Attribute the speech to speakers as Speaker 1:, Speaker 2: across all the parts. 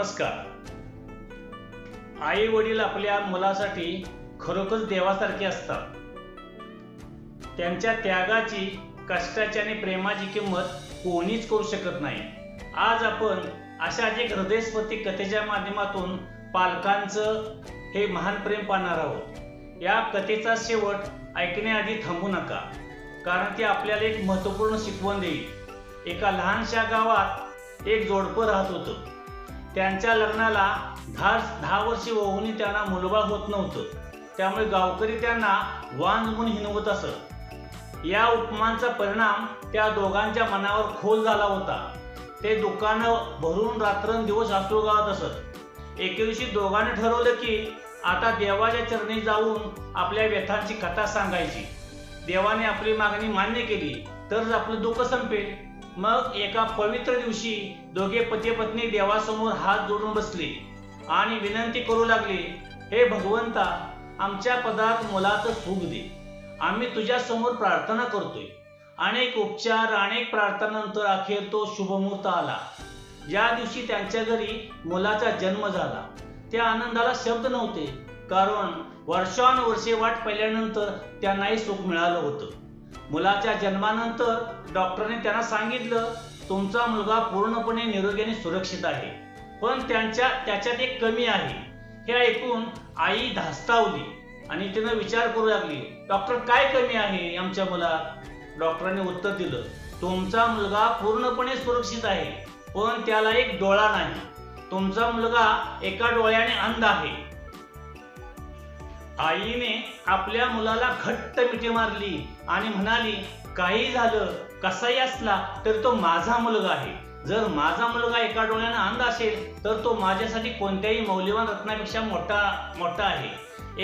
Speaker 1: नमस्कार. आई वडील आपल्या मुलासाठी खरोखर देवासारखे असतात. त्यांच्या त्यागाची कष्टाची आणि प्रेमाची किंमत कोणीच करू शकत नाही. आज आपण अशाच एक हृदयस्पर्शी कथेच्या माध्यमातून पालकांचं हे महान प्रेम पाहणार आहोत. या कथेचा शेवट ऐकण्याआधी थांबू नका कारण ती आपल्याला एक महत्त्वपूर्ण शिकवण देईल. एका लहानशा गावात एक जोडपं राहत होतं. त्यांच्या लग्नाला दहा दहा वर्षे होऊनही त्यांना मुलबाळ होत नव्हतं. त्यामुळे गावकरी त्यांना वांज म्हणून हिनवत असत. या उपमांचा परिणाम त्या दोघांच्या मनावर खोल झाला होता. ते दुकानं भरून रात्रंदिवस अश्रू गावत असत. एके दिवशी दोघांनी ठरवलं की आता देवाच्या चरणी जाऊन आपल्या व्यथांची कथा सांगायची. देवाने आपली मागणी मान्य केली तरच आपलं दुःख संपेल. मग एका पवित्र दिवशी दोघे पती पत्नी देवासमोर हात जोडून बसले आणि विनंती करू लागले हे भगवंता आमच्या पदात मुलाचं सुख दे. आम्ही तुझ्या समोर प्रार्थना करतोय. अनेक उपचार अनेक प्रार्थनानंतर अखेर तो शुभमुहूर्त आला. ज्या दिवशी त्यांच्या घरी मुलाचा जन्म झाला त्या आनंदाला शब्द नव्हते. कारण वर्षानुवर्षे वाट पाहिल्यानंतर त्यांनाही सुख मिळालं होतं. मुलाच्या जन्मानंतर डॉक्टरने त्यांना सांगितलं तुमचा मुलगा पूर्णपणे निरोगी आणि सुरक्षित आहे पण त्यांच्या त्याच्यात एक कमी आहे. हे ऐकून आई धास्तावली आणि तिनं विचार करू लागली डॉक्टर काय कमी आहे आमच्या मुलात? डॉक्टरांनी उत्तर दिलं तुमचा मुलगा पूर्णपणे सुरक्षित आहे पण त्याला एक डोळा नाही. तुमचा मुलगा एका डोळ्याने अंध आहे आईने आपल्या मुलाला घट्ट मिठी मारली आणि म्हणाली काही झालं? कसाही असला तर तो माझा मुलगा आहे. जर माझा मुलगा एका डोळ्यानं अंध असेल तर तो माझ्यासाठी कोणत्याही मौल्यवान रत्नापेक्षा मोठा मोठा आहे.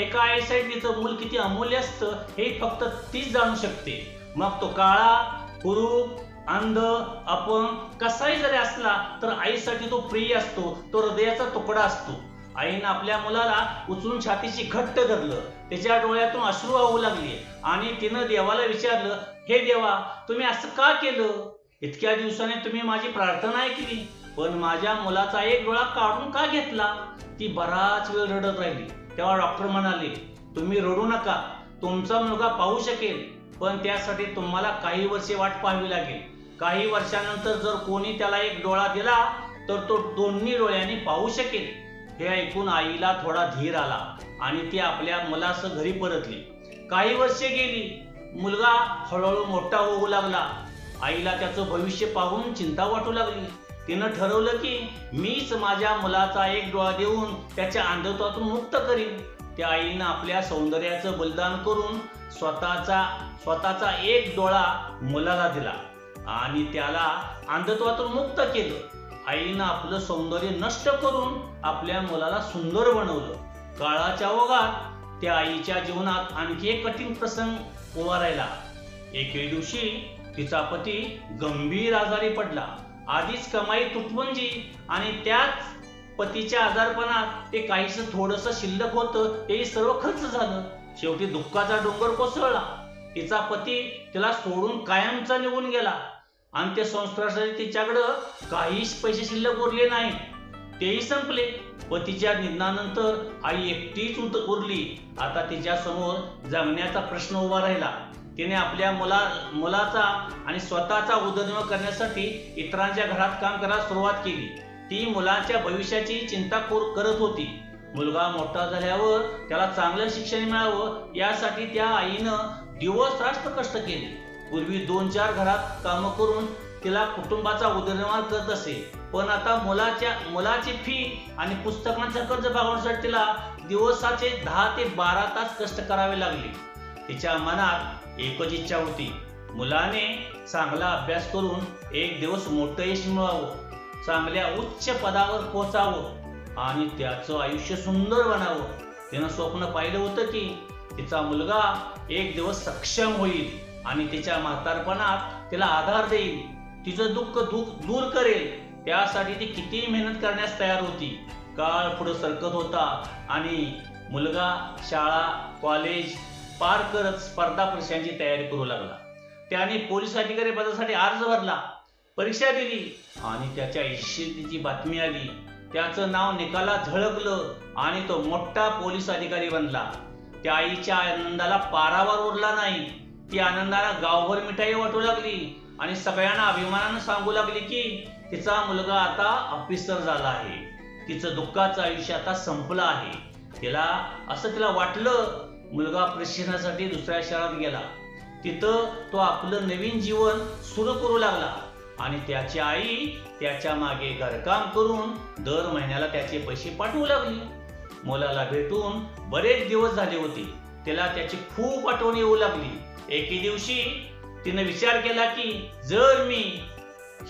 Speaker 1: एका आईसाठी तिचं मूल किती अमूल्य असतं हे फक्त तीच जाणू शकते. मग तो काळा कुरूप अंध अपंग कसाही जरी असला तर आईसाठी तो प्रिय असतो तो हृदयाचा तुकडा असतो. आईनं आपल्या मुलाला उचलून छातीशी घट्ट धरलं. त्याच्या डोळ्यातून अश्रू वाहू लागले. आणि तिनं देवाला विचारलं हे देवा तुम्ही असं का केलं? इतक्या दिवसाने तुम्ही माझी प्रार्थना ऐकली पण माझ्या मुलाचा एक डोळा काढून का घेतला? ती बराच वेळ रडत राहिली. तेव्हा डॉक्टर म्हणाले तुम्ही रडू नका. तुमचा मुलगा पाहू शकेल पण त्यासाठी तुम्हाला काही वर्षे वाट पाहावी लागेल. काही वर्षानंतर जर कोणी त्याला एक डोळा दिला तर तो दोन्ही डोळ्यांनी पाहू शकेल. हे ऐकून आईला थोडा धीर आला आणि ती आपल्या मुलास घरी परतली. काही वर्षे गेली. मुलगा हळूहळू मोठा होऊ लागला. आईला त्याचं भविष्य पाहून चिंता वाटू लागली. तिनं ठरवलं की मीच माझ्या मुलाचा एक डोळा देऊन त्याच्या अंधत्वातून मुक्त करीन. त्या आईनं आपल्या सौंदर्याचं बलिदान करून स्वतःचा स्वतःचा एक डोळा मुलाला दिला आणि त्याला अंधत्वातून मुक्त केलं. आईनं आपलं सौंदर्य नष्ट करून आपल्या मुलाला सुंदर बनवलं. काळाच्या ओघात त्या आईच्या जीवनात आणखी एक कठीण प्रसंग उभा राहिला. एके दिवशी तिचा पती गंभीर आजारी पडला. आधीच कमाई तुटवंजी आणि त्याच पतीच्या आजारपणात ते काहीच थोडस शिल्लक होतं ते सर्व खर्च झालं. शेवटी दुःखाचा डोंगर कोसळला. तिचा पती तिला सोडून कायमचा निघून गेला. अंत्यसंस्कारासाठी तिच्याकडं काहीच पैसे शिल्लक उरले नाही. तेही संपले. व तिच्या निधनानंतर आई एकटीच उत उरली. आता तिच्या समोर जगण्याचा प्रश्न उभा राहिला. तिने आपल्या मुला मुलाचा आणि स्वतःचा उदरनिर्वाह करण्यासाठी इतरांच्या घरात काम करायला सुरुवात केली. ती मुलाच्या भविष्याची चिंता कोर- करत होती. मुलगा मोठा झाल्यावर त्याला चांगलं शिक्षण मिळावं यासाठी त्या आईनं दिवस रास्त कष्ट केले. पूर्वी दोन चार घरात कामं करून तिला कुटुंबाचा उदरनिर्वाह करत असे. पण आता मुलाच्या मुलाची फी आणि पुस्तकांचा कर्ज भागवण्यासाठी तिला दिवसाचे दहा ते बारा तास कष्ट करावे लागले. तिच्या मनात एकच इच्छा होती. मुलाने चांगला अभ्यास करून एक दिवस मोठं यश मिळवावं. चांगल्या उच्च पदावर पोचावं आणि त्याचं आयुष्य सुंदर बनावं. तिनं स्वप्न पाहिलं होतं की तिचा मुलगा एक दिवस सक्षम होईल. आणि तिच्या म्हातारपणात तिला आधार देईल. तिचं दुःख दुःख दूर करेल. त्यासाठी ती किती मेहनत करण्यास तयार होती. काळ पुढे सरकत होता आणि मुलगा शाळा कॉलेज पार करत स्पर्धा परीक्षांची तयारी करू लागला. त्याने पोलीस अधिकारी पदासाठी अर्ज भरला परीक्षा दिली आणि त्याच्या यशस्वीची बातमी आली. त्याचं नाव निकाला झळकलं आणि तो मोठा पोलीस अधिकारी बनला. त्या आईच्या आनंदाला पारावर उरला नाही. ती आनंदाला गावभर मिठाई वाटू लागली आणि सगळ्यांना अभिमानानं सांगू लागली की तिचा मुलगा आता ऑफिसर झाला आहे. तिचं दुःखाचं आयुष्य आता संपलं आहे. तिला असं तिला वाटलं मुलगा प्रशिक्षणासाठी दुसऱ्या शहरात गेला. तिथं तो आपलं नवीन जीवन सुरू करू लागला आणि त्याची आई त्याच्यामागे घरकाम करून दर महिन्याला त्याचे पैसे पाठवू लागली. मुलाला भेटून बरेच दिवस झाले होते. त्याला त्याची खूप आठवण येऊ लागली. एके दिवशी तिने विचार केला की जर मी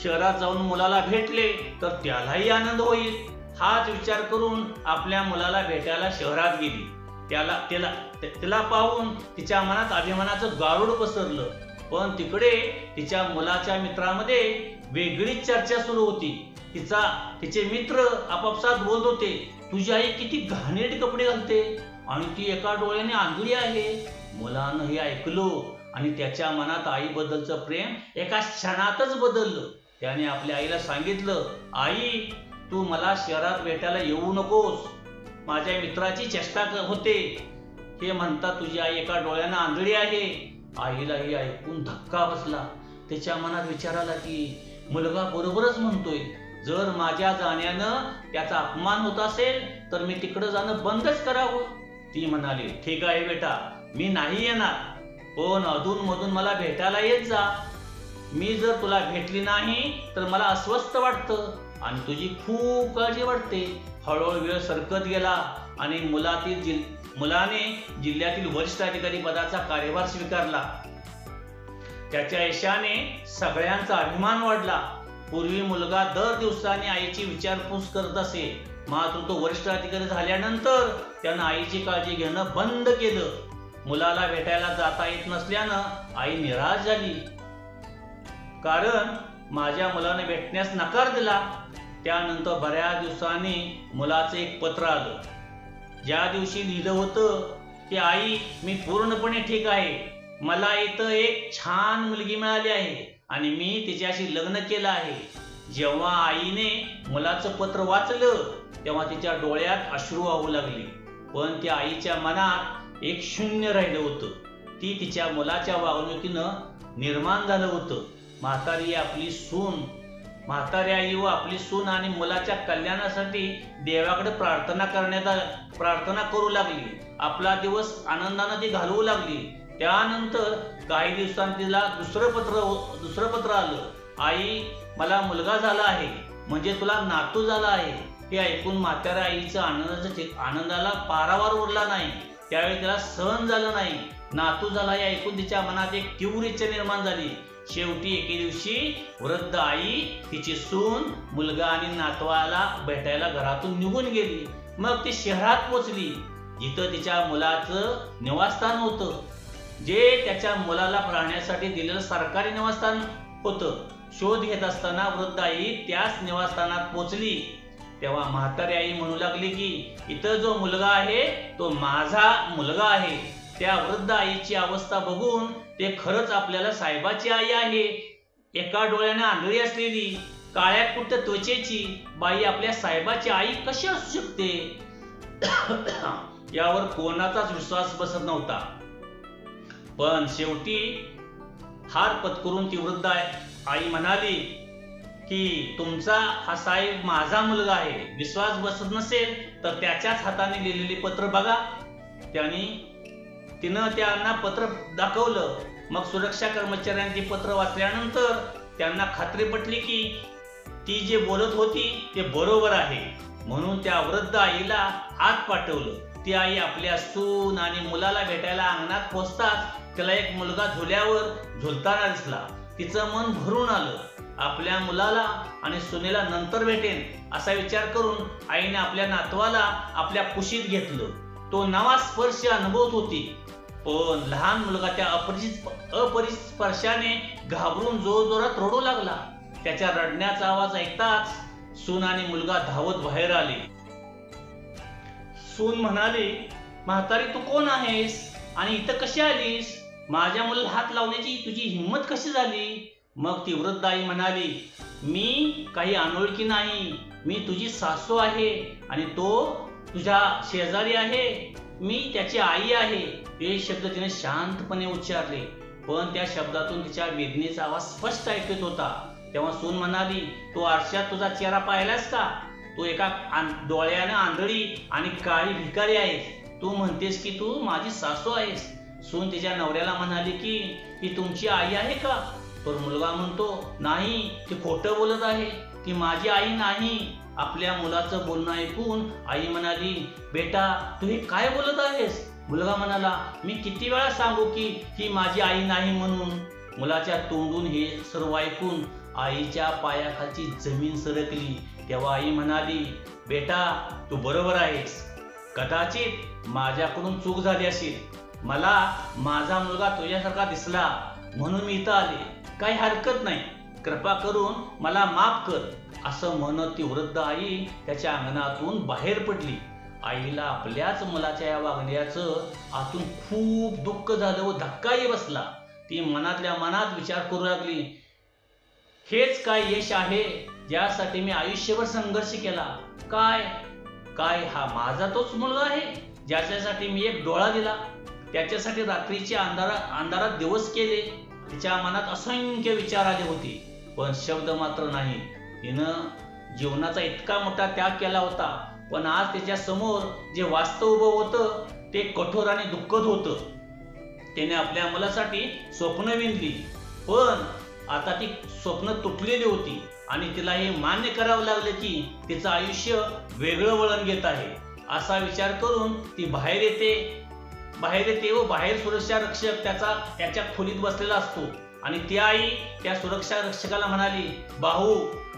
Speaker 1: शहरात जाऊन मुलाला भेटले तर त्यालाही आनंद होईल. हाच विचार करून आपल्या मुलाला भेटायला शहरात गेली. त्याला त्याला तिला पाहून तिच्या मनात अभिमानाचं गारुड पसरलं. पण तिकडे तिच्या मुलाच्या मित्रामध्ये वेगळीच चर्चा सुरू होती. तिचा तिचे मित्र आपापसात बोलत होते तुझी आई किती घाणेट कपडे घालते आणि ती एका डोळ्याने आंधळी आहे. मुलानं हे ऐकलो आणि त्याच्या मनात आईबद्दलचं प्रेम एका क्षणातच बदललं. त्याने आपल्या आईला सांगितलं आई तू मला शहरात भेटायला येऊ नकोस. माझ्या मित्राची चेष्टा होते. हे म्हणता तुझी आई एका डोळ्यानं आंधळी आहे. आईला हे ऐकून धक्का बसला. त्याच्या मनात विचार आला की मुलगा बरोबरच म्हणतोय. जर माझ्या जाण्यानं त्याचा अपमान होत असेल तर मी तिकडं जाणं बंदच करावं. ती म्हणाली ठीक आहे बेटा. मी नाही येणार. पण अधून मधून मला भेटायला येत जा. मी जर तुला भेटली नाही तर मला अस्वस्थ वाटतं आणि तुझी खूप काळजी वाटते. हळूहळू वेळ सरकत गेला आणि मुलातील जिल मुलाने जिल्ह्यातील वरिष्ठ अधिकारी पदाचा कार्यभार स्वीकारला. त्याच्या यशाने सगळ्यांचा अभिमान वाढला. पूर्वी मुलगा दर दिवसाने आईची विचारपूस करत असे. मात्र तो वरिष्ठ अधिकारी झाल्यानंतर त्यानं आईची काळजी घेणं बंद केलं. मुलाला भेटायला जाता येत नसल्यानं आई निराश झाली. कारण माझ्या मुलाने भेटण्यास नकार दिला. त्यानंतर बऱ्याच दिवसांनी मुलाचं एक पत्र आलं. ज्या दिवशी लिहिलं होतं की आई मी पूर्णपणे ठीक आहे. मला इथं एक छान मुलगी मिळाली आहे आणि मी तिच्याशी लग्न केलं आहे. जेव्हा आईने मुलाचं पत्र वाचलं तेव्हा तिच्या डोळ्यात अश्रू वाहू लागले. पण त्या आईच्या मनात एक शून्य राहिलं होतं. ती तिच्या मुलाच्या वागणुकीनं निर्माण झालं होतं. म्हातारी आपली सून. म्हातारी आई व आपली सून आणि मुलाच्या कल्याणासाठी देवाकडे प्रार्थना करण्यात प्रार्थना करू लागली. आपला दिवस आनंदानं ती घालवू लागली. त्यानंतर काही दिवसांनी तिला दुसरं पत्र दुसरं पत्र आलं. आई मला मुलगा झाला आहे. म्हणजे तुला नातू झाला आहे. हे ऐकून म्हाताऱ्या आईचं आनंदाचं आनंदाला पारावार उरला नाही. त्यावेळी त्याला सहन झालं नाही. नातू झाला या ऐकून तिच्या मनात एक तीव्र इच्छा निर्माण झाली. शेवटी एके दिवशी वृद्ध आई तिची सून मुलगा आणि नातवाला भेटायला घरातून निघून गेली. मग ती शहरात पोचली. जिथं तिच्या मुलाचं निवासस्थान होतं. जे त्याच्या मुलाला राहण्यासाठी दिलेलं सरकारी निवासस्थान होतं. शोध घेत असताना वृद्ध आई त्याच निवासस्थानात पोचली. तेव्हा म्हातारी आई म्हणू लागली की इथं जो मुलगा आहे तो माझा मुलगा आहे. त्या वृद्ध आईची अवस्था बघून ते खरंच आपल्याला साहेबाची आई आहे. एका डोळ्याने आंधळी असलेली काळ्या कुट्ट त्वचेची बाई आपल्या साहेबाची आई कशी असू शकते? यावर कोणाचाच विश्वास बसत नव्हता. पण शेवटी हार पत्करून ती वृद्ध आई- आई म्हणाली की तुमचा हा साहेब माझा मुलगा आहे विश्वास बसत नसेल तर त्याच्याच हाताने लिहिलेली पत्र बघा. त्यांनी तिनं त्यांना पत्र दाखवलं. मग सुरक्षा कर्मचाऱ्यांनी पत्र वाचल्यानंतर त्यांना खात्री पटली की ती जे बोलत होती ते बरोबर आहे. म्हणून त्या वृद्ध आईला आत पाठवलं. ती आई आपल्या सून आणि मुलाला भेटायला अंगणात पोचताच तिला एक मुलगा झुल्यावर झुलताना दिसला. तिचं मन भरून आलं. आपल्या मुलाला आणि सुनेला नंतर भेटेन असा विचार करून आईने आपल्या नातवाला आपल्या कुशीत घेतलं. तो नवा स्पर्श अनुभवत होती. पण लहान मुलगा त्या अपरिचित अपरिचित स्पर्शाने घाबरून जोरजोरात रडू लागला. त्याच्या रडण्याचा आवाज ऐकताच सून आणि मुलगा धावत बाहेर आले. सून म्हणाले म्हातारी तू कोण आहेस? आणि इथं कशी आलीस? माझ्या मुलाला हात लावण्याची तुझी हिंमत कशी झाली? मग ती वृद्ध आई म्हणाली मी काही अनोळखी नाही. मी तुझी सासू आहे आणि तो तुझ्या शेजारी आहे. मी त्याची आई आहे. हे शब्द तिने शांतपणे उच्चारले. पण त्या शब्दातून तिच्या वेदनेचा आवाज स्पष्ट ऐकत होता. तेव्हा सून म्हणाली तो आरशात तुझा चेहरा पाहिलास का? तू एका डोळ्याने डोळ्यानं आंधळी आणि काळी भिकारी आहेस. तू म्हणतेस की तू माझी सासू आहेस. सून तिच्या नवऱ्याला म्हणाली की ती तुमची आई आहे का? तर मुलगा म्हणतो नाही ती खोटं बोलत आहे. ती माझी आई नाही. आपल्या मुलाचं बोलणं ऐकून आई म्हणाली बेटा तू हे काय बोलत आहेस? मुलगा म्हणाला मी किती वेळा सांगू की ही माझी आई नाही म्हणून. मुलाच्या तोंडून हे सर्व ऐकून आईच्या पायाखालची जमीन सरकली. तेव्हा आई म्हणाली बेटा तू बरोबर आहेस. कदाचित माझ्याकडून चूक झाली असेल. मला माझा मुलगा तुझ्यासारखा दिसला म्हणून मी इथं आले. काही हरकत नाही. कृपा करून मला माफ कर असं म्हणत ती वृद्ध आई त्याच्या अंगणातून बाहेर पडली. आईला आपल्याच मुलाच्या या वागण्याचं आतून खूप दुःख झालं व धक्काही बसला. ती मनातल्या मनात विचार करू लागली हेच काय यश आहे ज्यासाठी मी आयुष्यभर संघर्ष केला? काय? काय हा माझा तोच मुलगा आहे ज्याच्यासाठी मी एक डोळा दिला? त्याच्यासाठी रात्रीच्या अंधारा अंधारात दिवस केले? तिच्या मनात असंख्य विचार आले होते पण शब्द मात्र नाही. तिनं जीवनाचा इतका मोठा त्याग केला होता पण आज त्याच्यासमोर जे वास्तव उभं होतं ते कठोर आणि दुःखद होतं. त्याने आपल्या मुलासाठी स्वप्न विणली पण आता ती स्वप्न तुटलेली होती आणि तिला हे मान्य करावं लागलं की तिचं आयुष्य वेगळं वळण घेत आहे. असा विचार करून ती बाहेर येते बाहेर येते व बाहेर सुरक्षा रक्षक त्याचा त्याच्या खोलीत बसलेला असतो. आणि ती आई त्या सुरक्षा रक्षकाला म्हणाली बाहू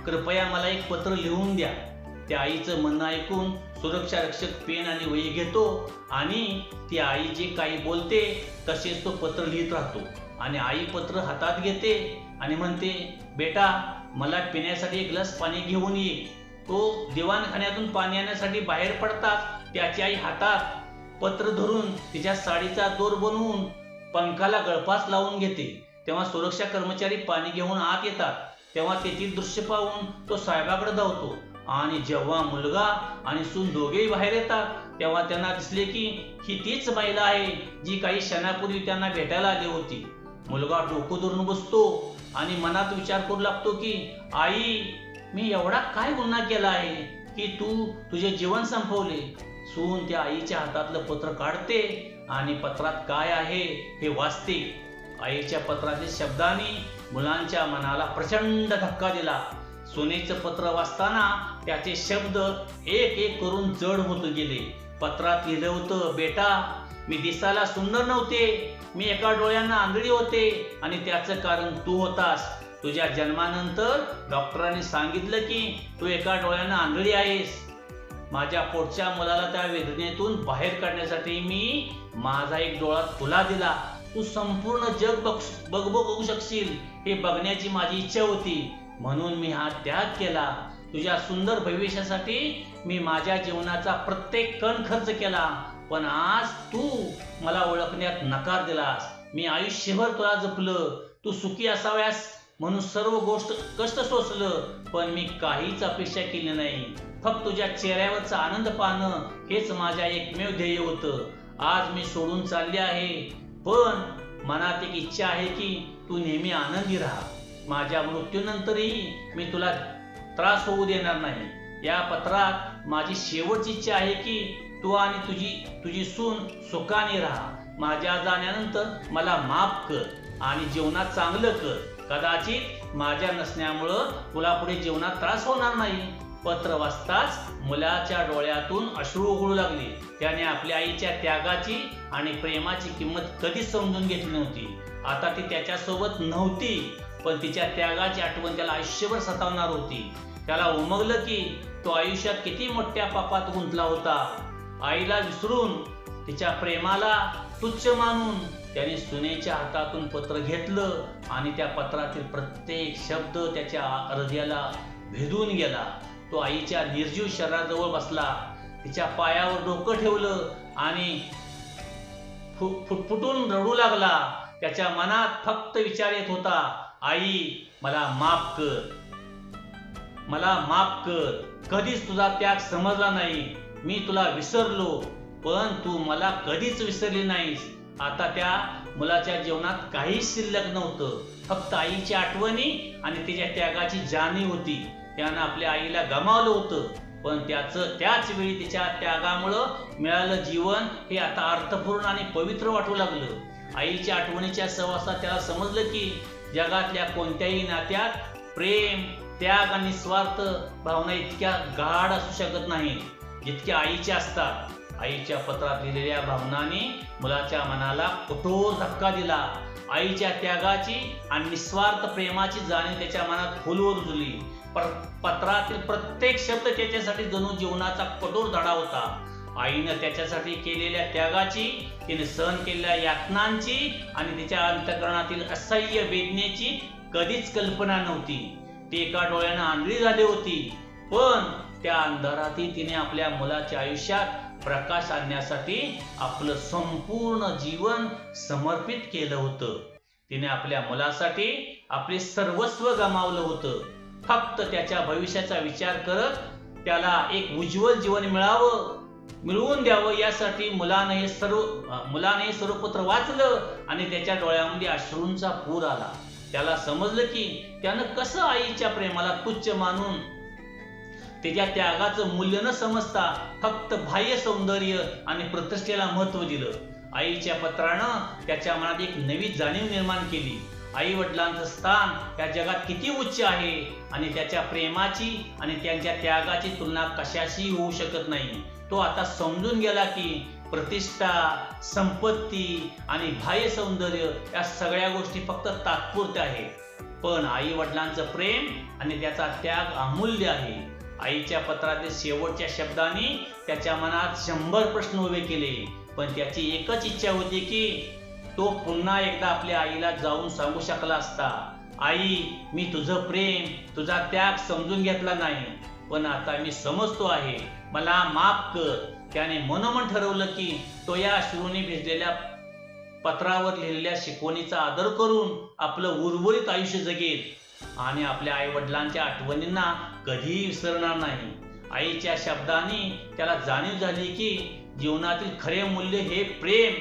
Speaker 1: कृपया मला एक पत्र लिहून द्या. त्या आईचं म्हणणं ऐकून सुरक्षा रक्षक पेन आणि वही घेतो आणि ती आई जे काही बोलते तसेच तो पत्र लिहित राहतो. आणि आई पत्र हातात घेते आणि म्हणते बेटा मला पिण्यासाठी एक ग्लास पाणी घेऊन ये. तो दिवाणखान्यातून पाणी आणण्यासाठी बाहेर पडतात त्याची आई हातात पत्र धरून तिच्या साडीचा दोर बनवून पंखाला गळफास लावून घेते. तेव्हा सुरक्षा कर्मचारी पाणी घेऊन आत येतात. तेव्हा तेथील दृश्य पाहून तो साहेबाकडे धावतो. आणि जेव्हा मुलगा आणि सून दोघेही बाहेर येतात तेव्हा त्यांना दिसले की ही तीच महिला आहे जी काही क्षणापूर्वी त्यांना भेटायला आली होती. मुलगा डोकं धरून बसतो आणि मनात विचार करू लागतो की आई मी एवढा काय गुन्हा केला आहे? की तू तुझे जीवन संपवले? सून त्या आईच्या हातातलं पत्र काढते आणि पत्रात काय आहे हे वाचते. आईच्या पत्रातील शब्दांनी मुलांच्या मनाला प्रचंड धक्का दिला. सुनेचं पत्र वाचताना त्याचे शब्द एक एक करून जड होत गेले. पत्रात लिहिलं होतं बेटा मी दिसायला सुंदर नव्हते. मी एका डोळ्यांना आंधळी होते आणि त्याचं कारण तू होतास. तुझ्या जन्मानंतर डॉक्टरांनी सांगितलं की तू एका डोळ्यानं आंधळी आहेस. माझ्या पोटच्या मुलाला त्या वेदनेतून बाहेर काढण्यासाठी मी माझा एक डोळा तुला दिला. तू संपूर्ण जग बघ बघ बघू शकशील. हे बघण्याची माझी इच्छा होती. म्हणून मी हा त्याग केला. तुझ्या सुंदर भविष्यासाठी मी माझ्या जीवनाचा प्रत्येक कण खर्च केला. पण आज तू मला ओळखण्यात नकार दिलास. मी आयुष्यभर तुला जपलं. तू सुखी असाव्यास. म्हणून सर्व गोष्ट कष्ट सोसलं पण मी काहीच अपेक्षा केली नाही. फक्त तुझ्या चेहऱ्यावरचा आनंद पाहणं हेच माझ्या एकमेव ध्येय होतं. आज मी सोडून चालले आहे पण मनात एक इच्छा आहे की तू नेहमी आनंदी राहा. माझ्या मृत्यूनंतरही मी तुला त्रास होऊ देणार नाही. या पत्रात माझी शेवटची इच्छा आहे की तू आणि तुझी तुझी सून सुखाने राहा. माझ्या जाण्यानंतर मला माफ कर आणि जीवनात चांगलं कर. कदाचित माझ्या नसण्यामुळं तुला पुढे जीवनात त्रास होणार नाही. पत्र वाचताच मुलाच्या डोळ्यातून अश्रू उघडू लागले. त्याने आपल्या आईच्या त्यागाची आणि प्रेमाची किंमत कधीच समजून घेतली नव्हती. आता ती त्याच्यासोबत नव्हती पण तिच्या त्यागाची आठवण त्याला आयुष्यभर सतावणार होती. त्याला उमगलं की तो आयुष्यात किती मोठ्या पापात गुंतला होता. आईला विसरून तिच्या प्रेमाला तुच्छ मानून त्याने सुनेच्या हातातून पत्र घेतलं आणि त्या पत्रातील प्रत्येक शब्द त्याच्या हृदयाला भेदून गेला. तो आईच्या निर्जीव शरीराजवळ बसला. तिच्या पायावर डोकं ठेवलं आणि फु- फुटफुटून रडू लागला. त्याच्या मनात फक्त विचार येत होता आई मला माफ कर. मला माफ कर. कधीच तुझा त्याग समजला नाही. मी तुला विसरलो. पण तू मला कधीच विसरली नाहीस. आता त्या मुलाच्या जीवनात काहीच शिल्लक नव्हतं. फक्त आईची आठवणी आणि तिच्या त्यागाची जाणीव होती. त्यानं आपल्या आईला गमावलं होतं. पण त्याचं त्याच वेळी तिच्या त्यागामुळं मिळालं जीवन हे आता अर्थपूर्ण आणि पवित्र वाटू लागलं. आईच्या आठवणीच्या सहवासात त्याला समजलं की जगातल्या कोणत्याही नात्यात प्रेम त्याग आणि स्वार्थ भावना इतक्या गाढ असू शकत नाही जितक्या आईच्या असतात. आईच्या पत्रात लिहिलेल्या भावनांनी मुलाच्या मनाला कठोर धक्का दिला. आईच्या त्यागाची आणि निस्वार्थ प्रेमाची जाणीव त्याच्या मनात खोलवर रुजली पत्रातील प्रत्येक शब्द त्याच्यासाठी जणू जीवनाचा कठोर धडा होता. आईनं त्याच्यासाठी केलेल्या त्यागाची तिने सहन केलेल्या यातनांची आणि तिच्या अंतकरणातील असह्य वेदनेची कधीच कल्पना नव्हती. ती एका डोळ्यानं आंधळी झाली होती. पण त्या अंधारातही तिने आपल्या मुलाच्या आयुष्यात प्रकाश आणण्यासाठी आपलं संपूर्ण जीवन समर्पित केलं होतं. तिने आपल्या मुलासाठी आपले सर्वस्व गमावलं होतं. फक्त त्याच्या भविष्याचा विचार करत त्याला एक उज्ज्वल जीवन मिळावं मिळवून द्यावं यासाठी मुलाने हे सर्व मुलाने हे सर्व पत्र वाचलं आणि त्याच्या डोळ्यामध्ये अश्रूंचा पूर आला. त्याला समजलं की त्यानं कसं आईच्या प्रेमाला तुच्छ मानून त्याच्या त्यागाचं मूल्य न समजता फक्त बाह्य सौंदर्य आणि प्रतिष्ठेला महत्त्व दिलं. आईच्या पत्रानं त्याच्या मनात एक नवी जाणीव निर्माण केली. आई वडिलांचं स्थान या जगात किती उच्च आहे आणि त्याच्या प्रेमाची आणि त्यांच्या त्यागाची तुलना कशाशी होऊ शकत नाही? तो आता समजून गेला की प्रतिष्ठा संपत्ती आणि बाह्य सौंदर्य या सगळ्या गोष्टी फक्त तात्पुरत्या आहेत. पण आई वडिलांचं प्रेम आणि त्याचा त्याग अमूल्य आहे. आईच्या पत्रातील शेवटच्या शब्दांनी त्याच्या मनात शंभर प्रश्न उभे केले. पण त्याची एकच इच्छा होती की तो पुन्हा एकदा आपल्या आईला जाऊन सांगू शकला असता. आई मी तुझं प्रेम तुझा त्याग समजून घेतला नाही. पण आता मी समजतो आहे. मला माफ कर. त्याने मनोमन ठरवलं की तो या अश्रूने भिजलेल्या पत्रावर लिहिलेल्या शिकवणीचा आदर करून आपलं उर्वरित आयुष्य जगेल. आणि आपल्या आई वडिलांच्या आठवणींना कधीही विसरणार नाही. आईच्या शब्दांनी त्याला जाणीव झाली की जीवनातील खरे मूल्य हे प्रेम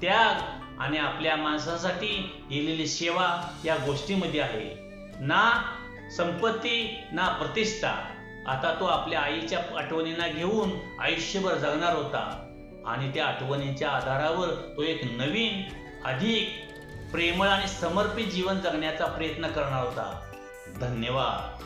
Speaker 1: त्याग आणि आपल्या माणसासाठी दिलेली सेवा या गोष्टीमध्ये आहे. ना संपत्ती ना प्रतिष्ठा. आता तो आपल्या आईच्या आठवणींना घेऊन आयुष्यभर जगणार होता. आणि त्या आठवणींच्या आधारावर तो एक नवीन अधिक प्रेमळ आणि समर्पित जीवन जगण्याचा प्रयत्न करणार होता. धन्यवाद